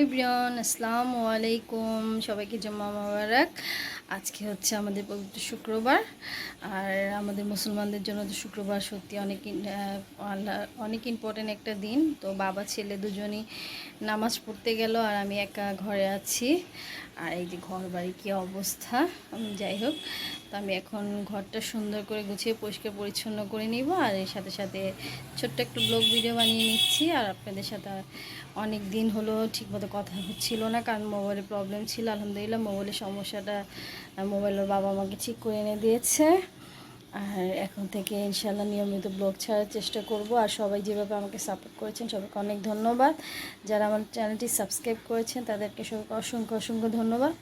Everyone, আসসালামু আলাইকুম। সবাইকে জম্মা মোবারক। আজকে হচ্ছে আমাদের পবিত্র শুক্রবার। আর আমাদের মুসলমানদের জন্য তো শুক্রবার সত্যি অনেক আল্লাহ অনেক ইম্পর্টেন্ট একটা দিন। তো বাবা, ছেলে দুজনই নামাজ পড়তে গেল আর আমি একা ঘরে আছি। আর এই যে ঘর বাড়ি কী অবস্থা? যাই হোক। তো আমি এখন ঘরটা সুন্দর করে গুছিয়ে পরিষ্কার পরিচ্ছন্ন করে নিব। আর এর সাথে সাথে ছোট্ট একটু ব্লগ ভিডিও বানিয়ে নিচ্ছি। আর আপনাদের সাথে অনেক দিন হলো ঠিকমতো কথা হচ্ছিল না, কারণ মোবাইলের প্রবলেম ছিল। আলহামদুলিল্লাহ মোবাইলের সমস্যাটা মোবাইলের বাবা আমাকে ঠিক করে এনে দিয়েছে। আর এখন থেকে ইনশাল্লাহ নিয়মিত ব্লগ ছাড়ার চেষ্টা করব। আর সবাই যেভাবে আমাকে সাপোর্ট করেছেন, সবাইকে অনেক ধন্যবাদ। যারা আমার চ্যানেলটি সাবস্ক্রাইব করেছেন, তাদেরকে সবাইকে অসংখ্য অসংখ্য ধন্যবাদ।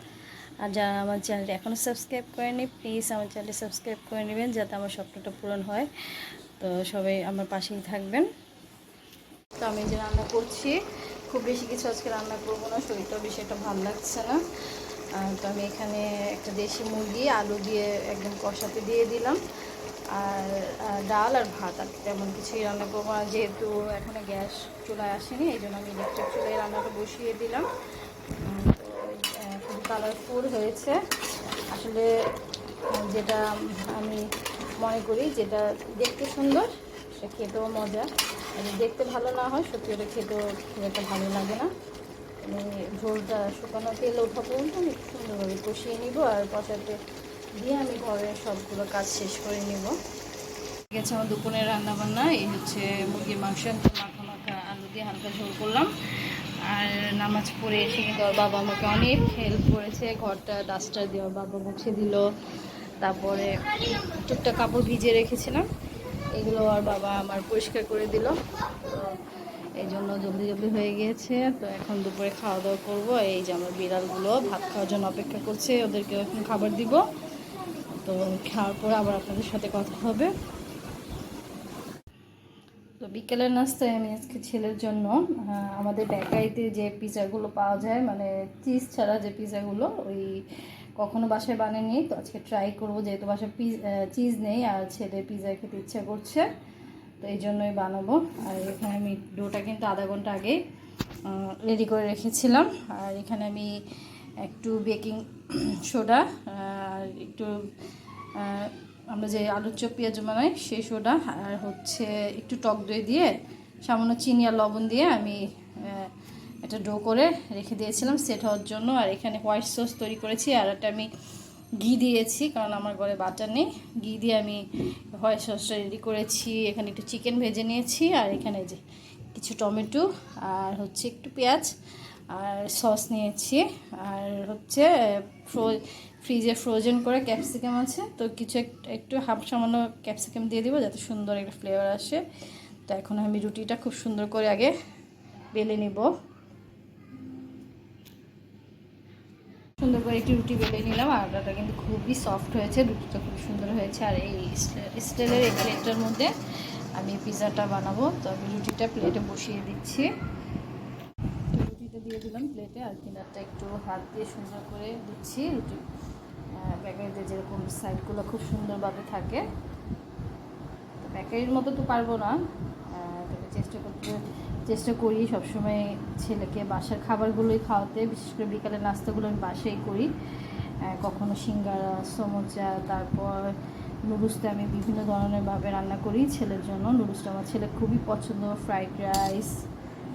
আর যারা আমার চ্যানেলটি এখনও সাবস্ক্রাইব করেনি প্লিজ আমার চ্যানেলটি সাবস্ক্রাইব করে নেবেন, যাতে আমার স্বপ্নটা পূরণ হয়। তো সবাই আমার পাশেই থাকবেন। তো আমি যে রান্না করছি খুব বেশি কিছু আজকে রান্না করব না, শরীরটাও বেশি একটা ভালো লাগছে না। তো আমি এখানে একটা দেশি মুরগি, আলু দিয়ে একদম কষাতে দিয়ে দিলাম। আর ডাল আর ভাত, আর তেমন কিছুই রান্না করব না, যেহেতু এখনও গ্যাস চুলায় আসেনি, এই জন্য আমি ইলেকট্রিক চুলায় রান্নাটা বসিয়ে দিলাম। খুবই কালারফুল হয়েছে। আসলে, যেটা আমি মনে করি, যেটা দেখতে সুন্দর, সে খেতেও মজা। যদি দেখতে ভালো না হয়, সত্যি ওটা খেতেও খুব একটা ভালো লাগে না। ঝোলটা শুকানো তেল ওঠা পর্যন্ত আমি সুন্দরভাবে কষিয়ে নিব আর কষাতে দিয়ে আমি ঘরের সবগুলো কাজ শেষ করে নিব। ঠিক আছে আমার দুপুরের রান্না বান্না এই হচ্ছে মুরগির মাংস মাখা মাখা আলু দিয়ে হালকা ঝোল করলাম। আর নামাজ পড়ে এসে কিন্তু বাবা আমাকে অনেক হেল্প করেছে, ঘরটা ডাস্টার দিয়ে বাবা মুছে দিল। তারপরে টুকটা কাপড় ভিজিয়ে রেখেছিলাম। এগুলো আর বাবা আমার পরিষ্কার করে দিল। তো এই জন্য জলদি জলদি হয়ে গিয়েছে। তো এখন দুপুরে খাওয়া দাওয়া করব। এই যে আমার বিড়ালগুলো ভাত খাওয়ার জন্য অপেক্ষা করছে, ওদেরকে এখন খাবার দিব। তো খাওয়ার পর আবার আপনাদের সাথে কথা হবে। তো বিকেলের নাস্তায় আমি আজকে ছেলের জন্য আমাদের বেকারিতে যে পিৎজাগুলো পাওয়া যায় মানে চিজ ছাড়া যে পিৎজাগুলো ওই কখনো বাসায় বানায়নি, তো আজকে ট্রাই করব, যেহেতু বাসায় পিজ চিজ নেই আর ছেলে পিৎজা খেতে ইচ্ছা করছে, তো এই জন্যই বানাবো। আর এখানে আমি ডোটা কিন্তু আধা ঘণ্টা আগে রেডি করে রেখেছিলাম। আর এখানে আমি একটু বেকিং সোডা, আর একটু আমরা যে আলুর চপ পেঁয়াজ বানাই, সেই সোডা, আর হচ্ছে একটু টক দই দিয়ে, সামান্য চিনি আর লবণ দিয়ে আমি একটা ডো করে রেখে দিয়েছিলাম সেট হওয়ার জন্য। আর এখানে হোয়াইট সস তৈরি করেছি, আর একটা আমি ঘি দিয়েছি, কারণ আমার ঘরে বাটার নেই। ঘি দিয়ে আমি হোয়াইট সসটা রেডি করেছি। এখানে একটু চিকেন ভেজে নিয়েছি, আর এখানে যে কিছু টমেটো, আর হচ্ছে একটু পেঁয়াজ, আর সস নিয়েছি। আর হচ্ছে ফ্রো- ফ্রিজে ফ্রোজেন করে ক্যাপসিকাম আছে। তো কিছু এক- একটু হাফ সামান্য ক্যাপসিকাম দিয়ে দিব যাতে সুন্দর একটা ফ্লেভার আসে। তো এখন আমি রুটিটা খুব সুন্দর করে আগে বেলে নিব। সুন্দর করে একটি রুটি বেলে নিলাম, আর আটাটা কিন্তু খুবই সফট হয়েছে, রুটিটা খুব সুন্দর হয়েছে। আর এই স্টে- স্টিলের এই প্লেটটার মধ্যে আমি পিৎজাটা বানাবো। তো আমি রুটিটা প্লেটে বসিয়ে দিচ্ছি। রুটিটা দিয়ে দিলাম প্লেটে, আর কিনারটা একটু হাত দিয়ে সুন্দর করে দিচ্ছি। রুটি বেকারিতে যেরকম সাইডগুলো খুব সুন্দরভাবে থাকে। তো বেকারির মতো তো পারব না। তবে চেষ্টা করতে চেষ্টা করি সবসময় ছেলেকে বাসার খাবারগুলোই খাওয়াতে, বিশেষ করে বিকালের নাস্তাগুলো আমি বাসায় করি। কখনো সিঙ্গারা, সমোচা, তারপর নুডলসটা আমি বিভিন্ন ধরনের ভাবে রান্না করি ছেলের জন্য। নুডলসটা আমার ছেলে খুবই পছন্দ, ফ্রাইড রাইস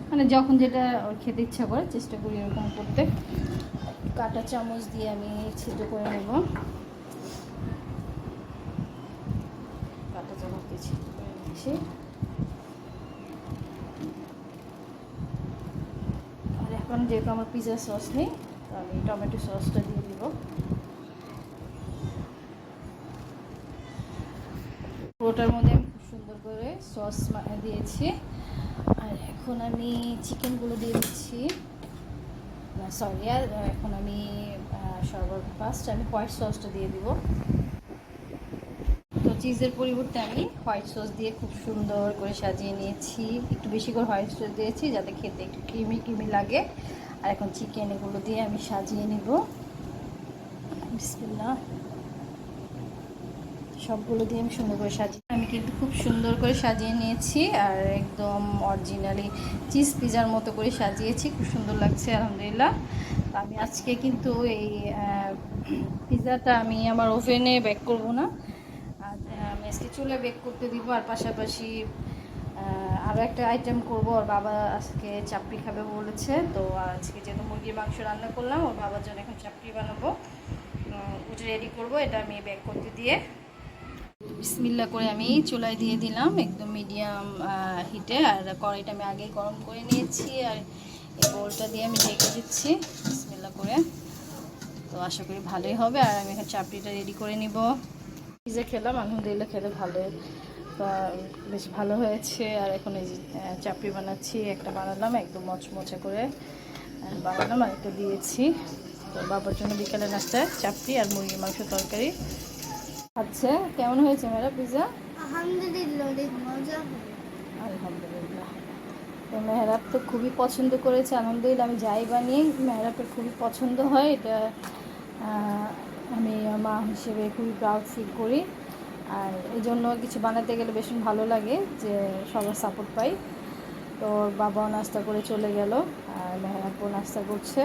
মানে যখন যেটা ওর খেতে ইচ্ছা করে চেষ্টা করি এরকম করতে। কাটা চামচ দিয়ে আমি ছিদ্র করে নেব। কাটা চামচ দিয়ে ছিদ্র করে নিচ্ছি আর এখন যেহেতু আমার পিৎজা সস নেই আমি টমেটো সসটা দিয়ে দিব। পুরোটার মধ্যে খুব সুন্দর করে সস দিয়েছি। আর এখন আমি চিকেনগুলো দিয়ে দিচ্ছি। সরি আর এখন আমি আহ, সর্ব ফার্স্ট আমি হোয়াইট সসটা দিয়ে দিব। চিজের পরিবর্তে আমি হোয়াইট সস দিয়ে খুব সুন্দর করে সাজিয়ে নিয়েছি। একটু বেশি করে হোয়াইট সস দিয়েছি যাতে খেতে একটু ক্রিমি ক্রিমি লাগে। আর এখন চিকেন এগুলো দিয়ে আমি সাজিয়ে নিব। সবগুলো দিয়ে আমি সুন্দর করে সাজিয়ে আমি কিন্তু খুব সুন্দর করে সাজিয়ে নিয়েছি আর একদম অরিজিনালি চিজ পিজার মতো করে সাজিয়েছি। খুব সুন্দর লাগছে, আলহামদুলিল্লাহ। আমি আজকে কিন্তু এই পিজাটা আমি আমার ওভেনে ব্যাক করব না। আজকে চুলে বেক করতে দিব আর পাশাপাশি আরও একটা আইটেম করব। ওর বাবা আজকে চাপড়ি খাবে বলেছে, তো আজকে যেহেতু মুরগির মাংস রান্না করলাম, ওর বাবার জন্য এখন চাপড়ি বানাবো। ওটা রেডি করব, এটা আমি বেক করতে দিয়ে। বিসমিল্লা করে আমি চুলায় দিয়ে দিলাম, একদম মিডিয়াম হিটে আর কড়াইটা আমি আগেই গরম করে নিয়েছি, আর এই বোলটা দিয়ে আমি ঢেকে দিচ্ছি, বিসমিল্লা করে। তো আশা করি ভালোই হবে, আর আমি এখন চাপড়িটা রেডি করে নিব। পিজা খেলাম আলহামদুলিল্লাহ খেলে ভালো। বেশ ভালো হয়েছে। আর এখন এই চাপড়ি বানাচ্ছি একটা বানালাম একদম মচমচে করে বানালাম আর একটা দিয়েছি। তো বাবার জন্য বিকালে নাস্তায় চাপড়ি আর মুরগির মাংস তরকারি। আচ্ছা কেমন হয়েছে মেরা পিজা? আলহামদুলিল্লাহ তো মেহরাব তো খুবই পছন্দ করেছে আলহামদুলিল্লাহ আমি যাই বানিয়ে মেহরাবের খুবই পছন্দ হয়। এটা আমি মা হিসেবে খুবই প্রাউড ফিল করি। আর এই জন্য কিছু বানাতে গেলে বেশ ভালো লাগে যে সবার সাপোর্ট পাই। তো বাবাও নাস্তা করে চলে গেল, আর মেহরাবও নাস্তা করছে।